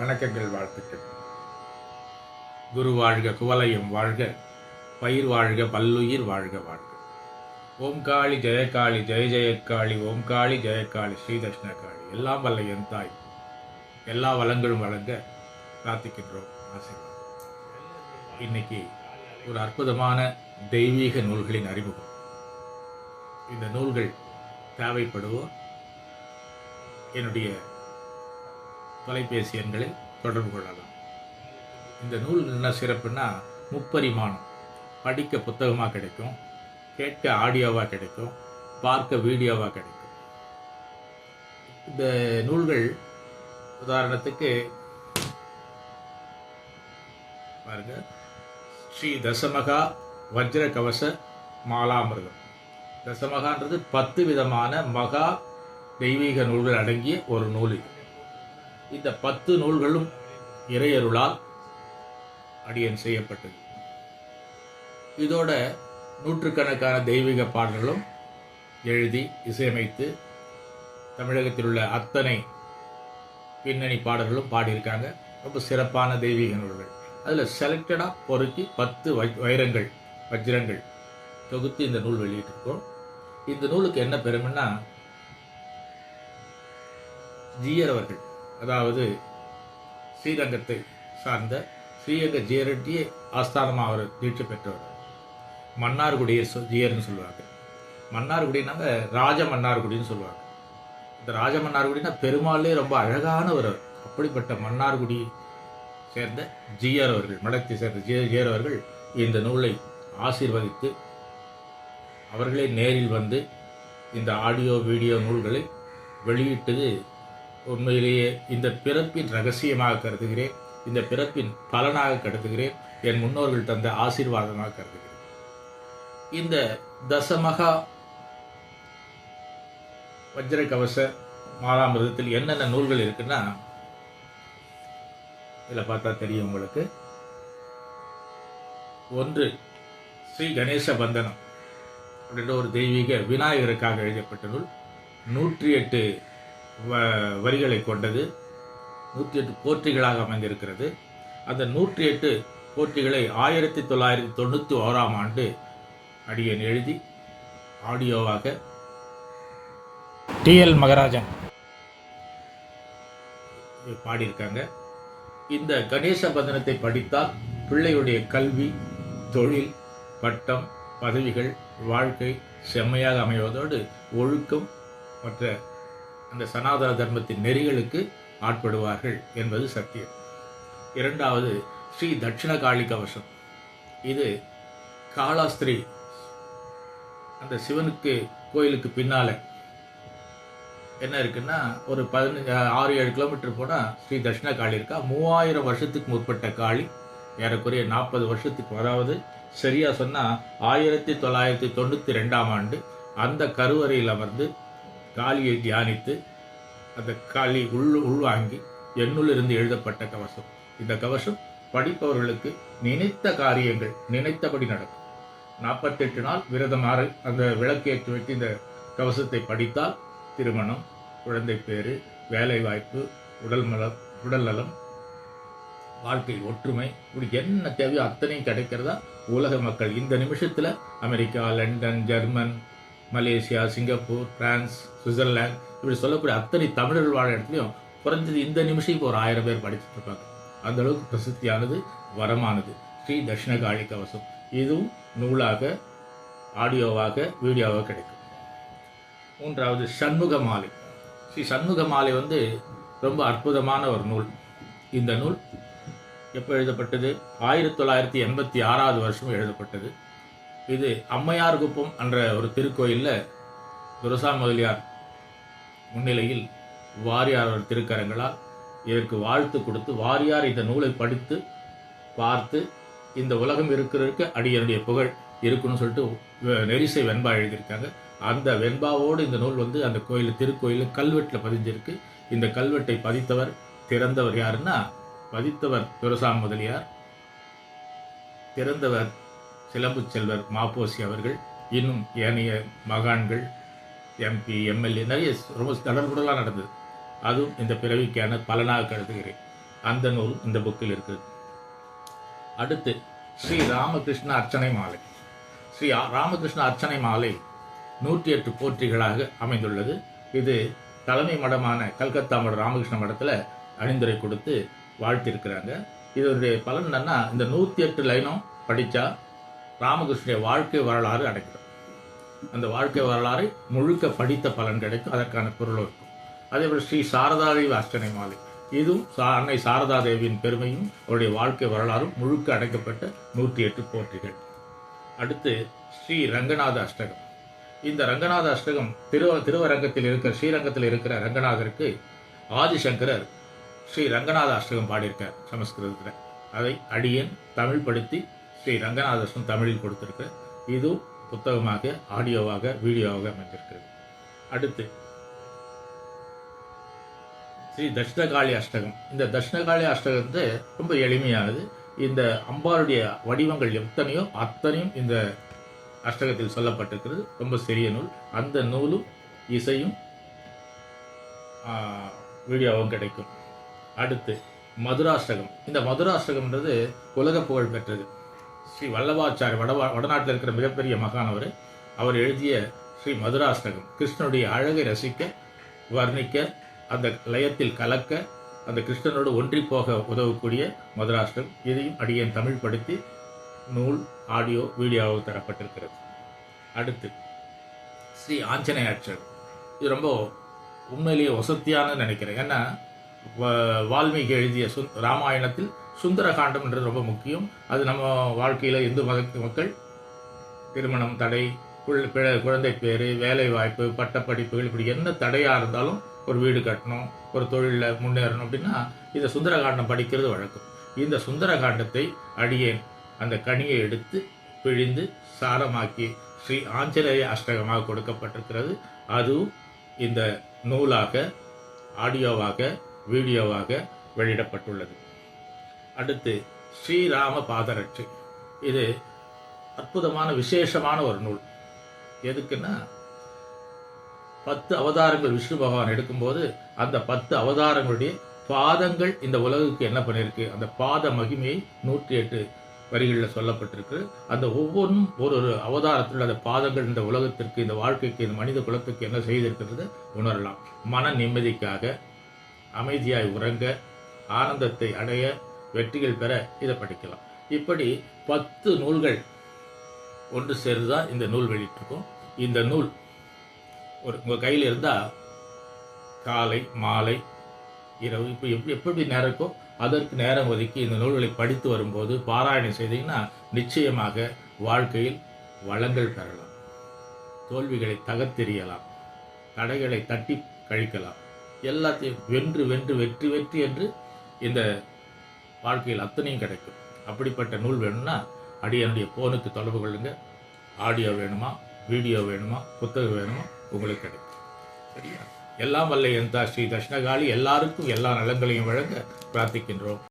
வணக்கங்கள் வாழ்த்துக்கள். குரு வாழ்க குவலயம் வாழ்க பயிர் வாழ்க பல்லுயிர் வாழ்க வாழ்க. ஓம் காளி ஜெயகாளி ஜெய ஜெயக்காளி ஓம் காளி ஜெயகாளி ஸ்ரீதஷ்ணகாளி எல்லாம் வல்ல என் தாய். எல்லா வளங்களும் வழங்க பிரார்த்திக்கின்றோம் ஆசீர்வாதம். இன்னைக்கு ஒரு அற்புதமான தெய்வீக நூல்களின் அறிமுகம். இந்த நூல்கள் தேவைப்படுவோர் என்னுடைய தொலைபேசி எண்களை தொடர்பு கொள்ளலாம். இந்த நூல் என்ன சிறப்புன்னா முப்பரிமாணம். படிக்க புத்தகமாக கிடைக்கும் கேட்க ஆடியோவாக கிடைக்கும் பார்க்க வீடியோவாக கிடைக்கும். இந்த நூல்கள் உதாரணத்துக்கு பாருங்க ஸ்ரீ தசமகா வஜ்ர கவச மாலாமிருகம். தசமகான்றது பத்து விதமான மகா தெய்வீக நூல்கள் அடங்கிய ஒரு நூல் இது. இந்த பத்து நூல்களும் இறையருளால் அடியன் செய்யப்பட்டது. இதோட நூற்றுக்கணக்கான தெய்வீக பாடல்களும் எழுதி இசையமைத்து தமிழகத்தில் உள்ள அத்தனை பின்னணி பாடல்களும் பாடியிருக்காங்க. ரொம்ப சிறப்பான தெய்வீக நூல்கள். அதில் செலக்டடாக பொறுக்கி பத்து வை- வைரங்கள் வஜ்ரங்கள் தொகுத்து இந்த நூல் வெளியிட்டிருக்கோம். இந்த நூலுக்கு என்ன பெருமைன்னா ஜீயர் அவர்கள் அதாவது ஸ்ரீரங்கத்தை சார்ந்த ஸ்ரீரங்க ஜீயரெட்டியே ஆஸ்தானமாக அவர் தீட்சை பெற்றவர். மன்னார்குடியை சொ ஜீயர்னு சொல்லுவாங்க. மன்னார்குடினாங்க ராஜ மன்னார்குடின்னு சொல்லுவாங்க. இந்த ராஜ மன்னார்குடினா பெருமாளே ரொம்ப அழகானவர் ஒரு அப்படிப்பட்ட மன்னார்குடி சேர்ந்த ஜியர் அவர்கள் மடத்தை சேர்ந்த ஜிய ஜீயர் அவர்கள் இந்த நூலை ஆசீர்வதித்து அவர்களே நேரில் வந்து இந்த ஆடியோ வீடியோ நூல்களை வெளியிட்டது உண்மையிலேயே இந்த பிறப்பின் ரகசியமாக கருதுகிறேன். இந்த பிறப்பின் பலனாக கருதுகிறேன். என் முன்னோர்கள் தந்த ஆசீர்வாதமாக கருதுகிறேன். இந்த தசமகா வஜ்ர கவச மாலாமிரதத்தில் என்னென்ன நூல்கள் இருக்குன்னா இதில் பார்த்தா தெரியும் உங்களுக்கு. ஒன்று ஸ்ரீ கணேச பந்தனம் அப்படின்ற ஒரு தெய்வீக விநாயகருக்காக எழுதப்பட்ட நூல். நூற்றி எட்டு வரிகளை கொண்டது. நூற்றி எட்டு போற்றிகளாக அமைந்திருக்கிறது. அந்த நூற்றி எட்டு போற்றிகளை ஆயிரத்தி தொள்ளாயிரத்தி தொண்ணூற்றி ஓராம் ஆண்டு அடியன் எழுதி ஆடியோவாக டிஎல் மகராஜன் பாடியிருக்காங்க. இந்த கணேச பந்தனத்தை படித்தால் பிள்ளையுடைய கல்வி தொழில் பட்டம் பதவிகள் வாழ்க்கை செம்மையாக அமைவதோடு ஒழுக்கம் மற்ற அந்த சனாதன தர்மத்தின் நெறிகளுக்கு ஆட்படுவார்கள் என்பது சத்தியம். இரண்டாவது ஸ்ரீ தட்சிண காளி கவசம் இது காளாஸ்திரி அந்த சிவனுக்கு கோயிலுக்கு பின்னால. என்ன இருக்குன்னா ஒரு பதினஞ்சு ஆறு ஏழு கிலோமீட்டர் போனால் ஸ்ரீ தட்சிண காளி இருக்கா. மூவாயிரம் வருஷத்துக்கு முற்பட்ட காளி. ஏறக்குறைய நாற்பது வருஷத்துக்கு அதாவது சரியாக சொன்னால் ஆயிரத்தி தொள்ளாயிரத்தி தொண்ணூற்றி ரெண்டாம் ஆண்டு அந்த கருவறையில் அமர்ந்து காளியை தியானித்து அந்த காளி உள் உள்வாங்கி எண்ணிலிருந்து எழுதப்பட்ட கவசம். இந்த கவசம் படிப்பவர்களுக்கு நினைத்த காரியங்கள் நினைத்தபடி நடக்கும். நாற்பத்தெட்டு நாள் விரதமாறு அந்த விளக்கேற்றி வைத்து இந்த கவசத்தை படித்தால் திருமணம் குழந்தை பேரு வேலைவாய்ப்பு உடல் நலம் உடல் நலம் வாழ்க்கை ஒற்றுமை இப்படி என்ன தேவையோ அத்தனையும் கிடைக்கிறதா? உலக மக்கள் இந்த நிமிஷத்தில் America London German Malaysia Singapore France Switzerland இப்படி சொல்லக்கூடிய அத்தனை தமிழர்கள் வாழ இடத்துலையும் குறைஞ்சது இந்த நிமிஷம் இப்போ ஒரு ஆயிரம் பேர் படிச்சுட்டு இருப்பாங்க. அந்த அளவுக்கு பிரசித்தியானது வரமானது. ஸ்ரீ தட்சிணகாளி கவசம். இதுவும் நூலாக ஆடியோவாக வீடியோவாக கிடைக்கும். மூன்றாவது சண்முக மாலை. ஸ்ரீ சண்முக மாலை வந்து ரொம்ப அற்புதமான ஒரு நூல். இந்த நூல் எப்போ எழுதப்பட்டது? ஆயிரத்தி தொள்ளாயிரத்தி எண்பத்தி ஆறாவது வருஷம் எழுதப்பட்டது. இது அம்மையார் குப்பம் என்ற ஒரு திருக்கோயிலில் துரசா முதலியார் முன்னிலையில் வாரியார் திருக்கரங்களால் இதற்கு வாழ்த்து கொடுத்து வாரியார் இந்த நூலை படித்து பார்த்து இந்த உலகம் இருக்கிறதுக்கு அடியனுடைய புகழ் இருக்குன்னு சொல்லிட்டு நெரிசை வெண்பா எழுதியிருக்காங்க. அந்த வெண்பாவோடு இந்த நூல் வந்து அந்த கோயில் திருக்கோயில் கல்வெட்டில் பதிஞ்சிருக்கு. இந்த கல்வெட்டை பதித்தவர் திறந்தவர் யாருன்னா பதித்தவர் துரசாம் முதலியார் திறந்தவர் சிலம்பு செல்வர் மாப்போசி அவர்கள் இன்னும் ஏனைய மகான்கள் எம்பி எம்எல்ஏ நிறைய ரொம்ப தடர்புடலாக நடந்தது. அதுவும் இந்த பிறவிக்கான பலனாக கருதுகிறேன். அந்த நூல் இந்த புக்கில் இருக்குது. அடுத்து ஸ்ரீ ராமகிருஷ்ண அர்ச்சனை மாலை. ஸ்ரீ ராமகிருஷ்ண அர்ச்சனை மாலை நூற்றி எட்டு போற்றிகளாக அமைந்துள்ளது. இது தலைமை மடமான கல்கத்தா மட ராமகிருஷ்ண மடத்தில் அணிந்துரை கொடுத்து வாழ்த்திருக்கிறாங்க. இதனுடைய பலன் என்னன்னா இந்த நூற்றி எட்டு லைனும் படித்தா ராமகிருஷ்ணனுடைய வாழ்க்கை வரலாறு அடைக்கிறோம் அந்த வாழ்க்கை வரலாறை முழுக்க படித்த பலன் கிடைக்கும். அதற்கான பொருளும் இருக்கும். அதே போல் ஸ்ரீ சாரதாதேவி அஷ்டனை மாலை. இதுவும் சா அன்னை சாரதா தேவியின் பெருமையும் அவருடைய வாழ்க்கை வரலாறும் முழுக்க அடைக்கப்பட்ட நூற்றி எட்டு போற்றிகள். அடுத்து ஸ்ரீ ரங்கநாத அஷ்டகம். இந்த ரங்கநாத அஷ்டகம் திரு திருவரங்கத்தில் இருக்கிற ஸ்ரீரங்கத்தில் இருக்கிற ரங்கநாதருக்கு ஆதிசங்கரர் ஸ்ரீ ரங்கநாத அஷ்டகம் பாடியிருக்கார் சமஸ்கிருதத்தில். அதை அடியேன் தமிழ் படுத்தி ஸ்ரீ ரங்கநாதர்ஷன் தமிழில் கொடுத்திருக்கு. இதுவும் புத்தகமாக ஆடியோவாக வீடியோவாக அமைந்திருக்கிறது. அடுத்து ஸ்ரீ தட்சிணகாளி அஷ்டகம். இந்த தட்சிணகாளி வந்து ரொம்ப எளிமையானது. இந்த அம்பாளுடைய வடிவங்கள் எத்தனையோ அத்தனையும் இந்த அஷ்டகத்தில் சொல்லப்பட்டிருக்கிறது. ரொம்ப சிறிய நூல். அந்த நூலும் இசையும் வீடியோவும் கிடைக்கும். அடுத்து மதுராஷ்டகம். இந்த மதுராஷ்டகம்ன்றது உலக புகழ் பெற்றது. ஸ்ரீ வல்லவாச்சாரி வட வடநாட்டில் இருக்கிற மிகப்பெரிய மகானவர் அவர். எழுதிய ஸ்ரீ மதுராஷ்டகம் கிருஷ்ணனுடைய அழகை ரசிக்க வர்ணிக்க அந்த லயத்தில் கலக்க அந்த கிருஷ்ணனோடு ஒன்றி போக உதவக்கூடிய மதுராஷ்டிரம் இதையும் அடியேன் தமிழ் படுத்தி நூல் ஆடியோ வீடியோவாக தரப்பட்டிருக்கிறது. அடுத்து ஸ்ரீ ஆஞ்சநேயாட்சர் இது ரொம்ப உண்மையிலேயே வசத்தியானு நினைக்கிறேன். ஏன்னா வால்மீகி எழுதிய சுந் ராமாயணத்தில் சுந்தரகாண்டம்ன்றது ரொம்ப முக்கியம். அது நம்ம வாழ்க்கையில் இந்து மத மக்கள்? திருமணம் தடை குழந்தை பேர் வேலை வாய்ப்பு பட்டப்படிப்புகள் இப்படி என்ன தடையாக இருந்தாலும் ஒரு வீடு கட்டணும் ஒரு தொழிலில் முன்னேறணும் அப்படின்னா இந்த சுந்தரகாண்டம் படிக்கிறது வழக்கம். இந்த சுந்தரகாண்டத்தை அடியேன் அந்த கனியை எடுத்து பிழிந்து சாரமாக்கி ஸ்ரீ ஆஞ்சநேய அஷ்டகமாக கொடுக்கப்பட்டிருக்கிறது. அதுவும் இந்த நூலாக ஆடியோவாக வீடியோவாக வெளியிடப்பட்டுள்ளது. அடுத்து ஸ்ரீராம பாதரட்சி இது அற்புதமான விசேஷமான ஒரு நூல். எதுக்குன்னா பத்து அவதாரங்கள் விஷ்ணு பகவான் எடுக்கும்போது அந்த பத்து அவதாரங்களுடைய பாதங்கள் இந்த உலகுக்கு என்ன பண்ணியிருக்கு அந்த பாத மகிமையை நூற்றி எட்டு வரிகளில் சொல்லப்பட்டிருக்கு. அந்த ஒவ்வொன்றும் ஒரு ஒரு அவதாரத்தில் அந்த பாதங்கள் இந்த உலகத்திற்கு இந்த வாழ்க்கைக்கு இந்த மனித குலத்துக்கு என்ன செய்திருக்கிறது உணரலாம். மன நிம்மதிக்காக அமைதியாய் உறங்க ஆனந்தத்தை அடைய வெற்றிகள் பெற இதை படிக்கலாம். இப்படி பத்து நூல்கள் ஒன்று சேர்ந்து தான் இந்த நூல் வெளியிட்டிருக்கோம். இந்த நூல் ஒரு உங்கள் கையில் இருந்தால் காலை மாலை இரவு இப்போ எப்படி எப்படி நேரம் இருக்கோ அதற்கு நேரம் ஒதுக்கி இந்த நூல்களை படித்து வரும்போது பாராயணம் செய்தீங்கன்னா நிச்சயமாக வாழ்க்கையில் வளங்கள் பெறலாம். தோல்விகளை தகர்த்தெறியலாம். தடைகளை தட்டி கழிக்கலாம். எல்லாத்தையும் வென்று வென்று வெற்றி வெற்றி என்று இந்த வாழ்க்கையில் அத்தனையும் கிடைக்கும். அப்படிப்பட்ட நூல் வேணும்னா அடியனுடைய ஃபோனுக்கு தொடர்பு கொள்ளுங்க. ஆடியோ வேணுமா? வீடியோ வேணுமா? புத்தகம் வேணுமா? உங்களுக்கு கிடைக்கும். சரியா? எல்லாம் வல்ல எந்தா ஸ்ரீ தர்ஷனகாளி எல்லாருக்கும் எல்லா நலங்களையும் வழங்க பிரார்த்திக்கின்றோம்.